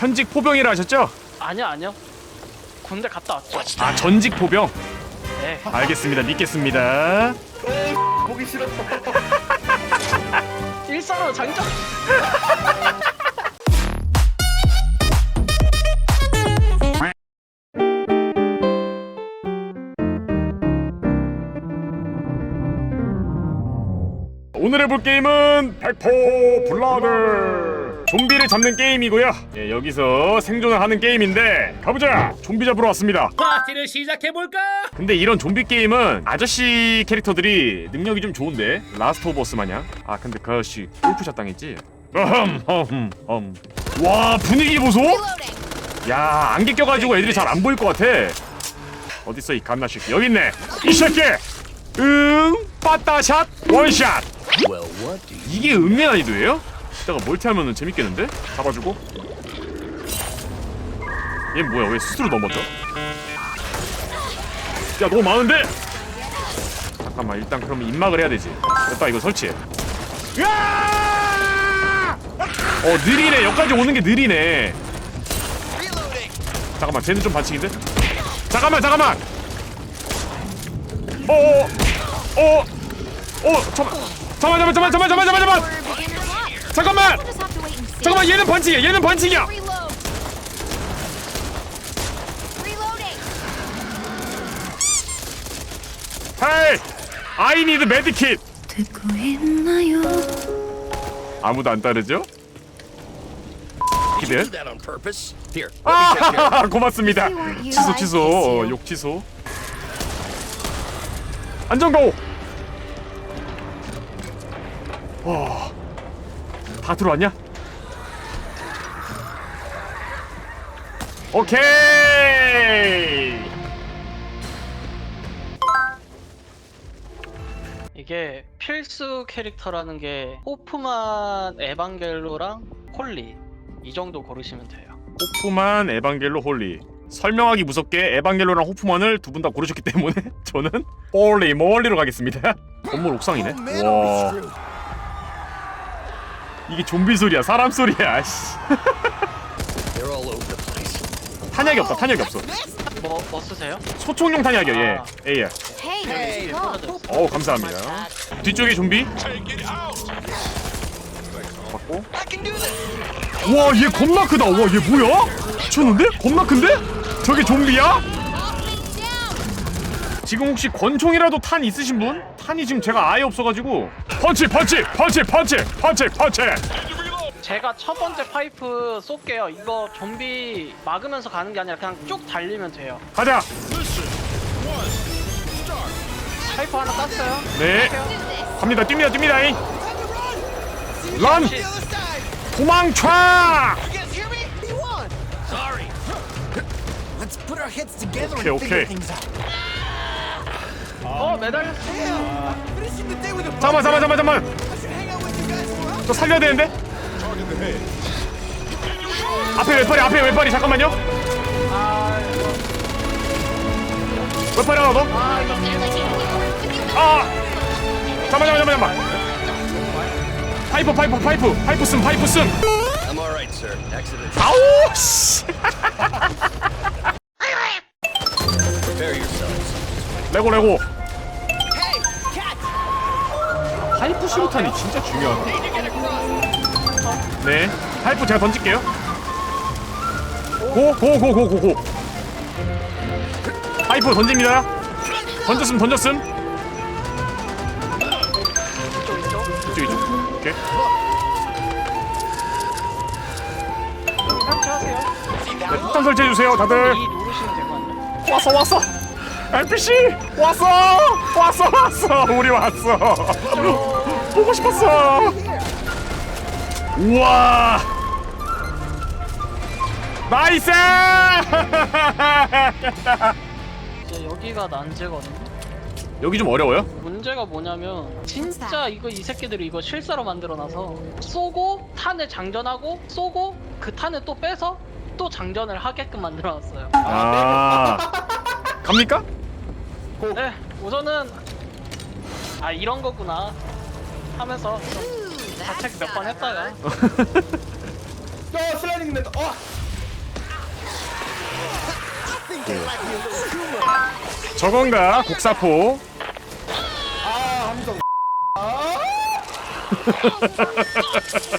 현직 포병이라 하셨죠? 아니요 아니요 군대 갔다 왔죠 아 전직 포병. 네 알겠습니다. 믿겠습니다. 보기 싫어. 일선으로 장전 오늘 해볼 게임은 백포 블라드 좀비를 잡는 게임이고요. 예, 여기서 생존을 하는 게임인데 가보자. 좀비 잡으러 왔습니다. 파티를 시작해볼까? 근데 이런 좀비 게임은 아저씨 캐릭터들이 능력이 좀 좋은데? 라스트 오브 어스 마냥? 아 근데 그 아저씨 골프샷 당했지? 와 분위기 보소? 야 안개 껴가지고 애들이 잘 안 보일 것 같아. 어딨어 이 갓나 새끼 여기 있네. 이 새끼! 응? 빠따샷? 원샷! 이게 은매 난이도예요? 이따가 멀티하면은 재밌겠는데? 잡아주고 얘 뭐야 왜 스스로 넘어져? 야 너무 많은데? 잠깐만 일단 그러면 입막을 해야 되지 됐다 이거 설치해 으아! 어 느리네 여기까지 오는 게 느리네 잠깐만 쟤는 좀 반칙인데? 잠깐만 잠깐만 어어어 어, 어, 잠깐만 잠깐만 잠깐만 잠깐만 잠깐만 잠깐만 잠깐만 잠깐만 얘는 반칙이야 얘는 반칙이야. 헤이 I need medikit 듣고 있나요? 아무도 안 따르죠? 기대 that on purpose. Here, let me check your 아 고맙습니다 you. 취소 취소 어, 욕 취소 안전고 와 다 들어왔냐? 오케이! 이게 필수 캐릭터라는 게 호프만 에반겔로랑 콜리 이 정도 고르시면 돼요. 호프만 에반겔로 홀리. 설명하기 무섭게 에반겔로랑 호프만을 두 분 다 고르셨기 때문에 저는 홀리 멀리로 가겠습니다. 건물 옥상이네. 와 이게 좀비 소리야 사람 소리야 씨. They're all over the place. 탄약이 없다 탄약이 없어 뭐, 뭐 쓰세요? 소총용 탄약이요 예 아. A야 Hey, 어우 감사합니다 뒤쪽에 좀비 맞고 우와 얘 겁나 크다 우와 얘 뭐야? 미쳤는데? 겁나 큰데? 저게 좀비야? 지금 혹시 권총이라도 탄 있으신 분? 탄이 지금 제가 아예 없어가지고 펀치 펀치 펀치 펀치 펀치 펀치. 제가 첫 번째 파이프 쏠게요. 이거 좀비 막으면서 가는 게 아니라 그냥 쭉 달리면 돼요. 가자. 파이프 하나 땄어요? 네. 갑니다. 뜁니다 뜁니다 잉. 런 혹시 도망쳐! Let's put our heads together Okay, and figure okay. things out. 어 매달렸어 Finishing the day with a 잠깐만 잠깐만 잠깐만 a 저 살려야 되는데 앞에 왼팔이 앞에 왼팔이 잠깐만요 아 왼팔이 하나 더아 아! 잠깐만 잠깐만 잠깐만 파이프 파이프 파이프 파이프 씀 파이프 씀 I'm all right, sir. Accident. 아우. 레고 레고 파이프 수류탄이 진짜 중요하다. 네 파이프 제가 던질게요. 고 고 고 고 고고. 파이프 던집니다. 던졌음 던졌음. 이쪽 이쪽. 오케이. 설치하세요 네, 폭탄 설치해주세요 다들. 이 누르시면 될것 같아요. 왔어 왔어 NPC 왔어! 왔어 왔어! 우리 왔어! 보고 싶었어! 우와! 나이스! 이제 여기가 난제거든요 여기 좀 어려워요? 문제가 뭐냐면 진짜. 이거 이 새끼들이 이거 실사로 만들어놔서 쏘고 탄을 장전하고 쏘고 그 탄을 또 빼서 또 장전을 하게끔 만들어놨어요. 아. 갑니까? 네 우선은 아 이런 거구나. 하면서 좀 자책 몇 번 했다가. 어 슬라이딩 된다. 어. 저건가? 곡사포?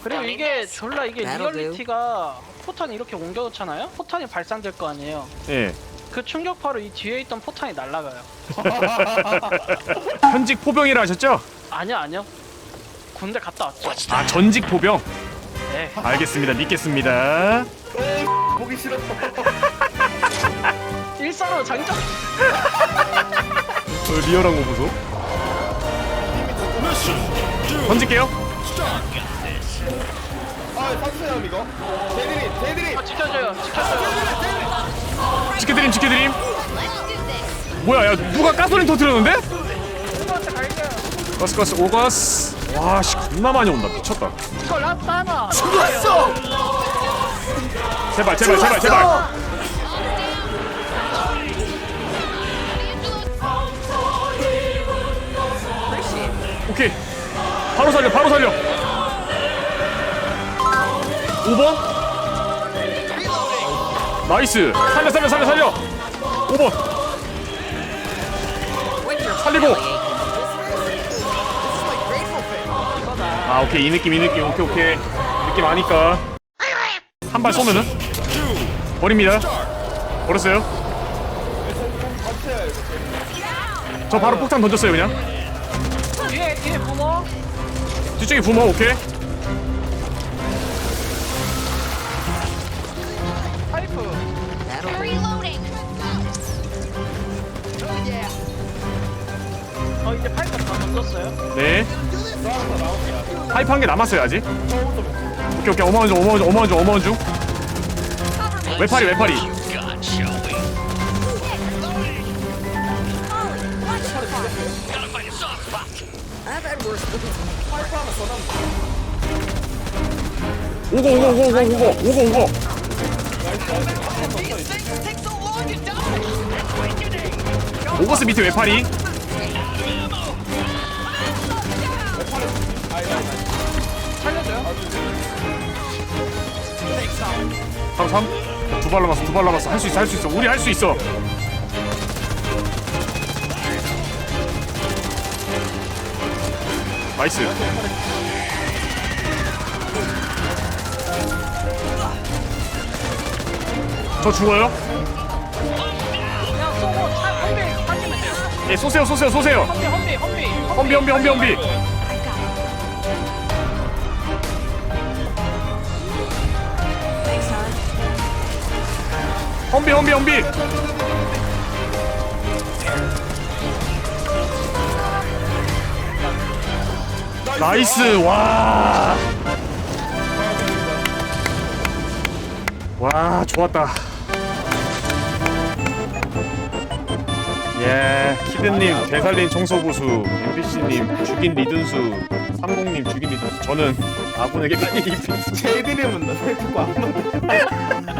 그리고 이게 졸라 이게. 리얼리티가 포탄이 이렇게 옮겨놓잖아요? 포탄이 발산될 거 아니에요. 예 그 충격파로 이 뒤에 있던 포탄이 날아가요. 현직 포병이라 하셨죠? 아니요 아니요. 군대 갔다 왔죠. 아 전직 포병? 네. 알겠습니다. 믿겠습니다. 보기 싫어. 일사로 장전. 어, 리얼한 거 보소. 던질게요. 아, 탔어요, 이거. 대드림, 대드림. 아, 지켜줘요 지켜줘요 지켜드림 지켜드림. 뭐야 야 누가 가솔린 갈게요 가스 가스 오가스. 와씨 겁나 많이 온다. 미쳤다. 죽었어! 제발 제발 제발 제발. 오케이. 바로 살려 바로 살려. 5번 나이스. 살려 살려 살려 살려. 5번. 살리고. 아 오케이. 이 느낌 이 느낌. 오케이 오케이. 느낌 아니까. 한 발 쏘면은? 버립니다. 버렸어요. 저 바로 폭탄 던졌어요 그냥. 뒤에 뒤에 부모 뒤쪽에 부모 오케이 다 던졌어요? 네. 파이프 한 개 남았어요 아직. 오케이 오케이. 어마원 중 어마원 중 어마원 중 어마원 중. 외파리 외파리. 오고 오고 오고 오고 오고 오고 오고. 오거스 밑에 외파리 살려줘요 3두발 남았어 두 발 남았어. 할 수 있어 할 수 있어. 우리 할 수 있어. 나이스. 저 죽어요? 그냥 쏘고 차 험비 빠지면 돼요. 예 쏘세요 쏘세요 쏘세요. 험비 험비 험비. 험비 험비 험비 험비 험비 험비 험비 나이스 와. 와 좋았다. 예, 키드님 대살린 청소부수, MBC님 죽인 리든수, 삼공님 죽인 리든수. 저는 아군에게 피기 대드림은 너 듣고 안 맞네.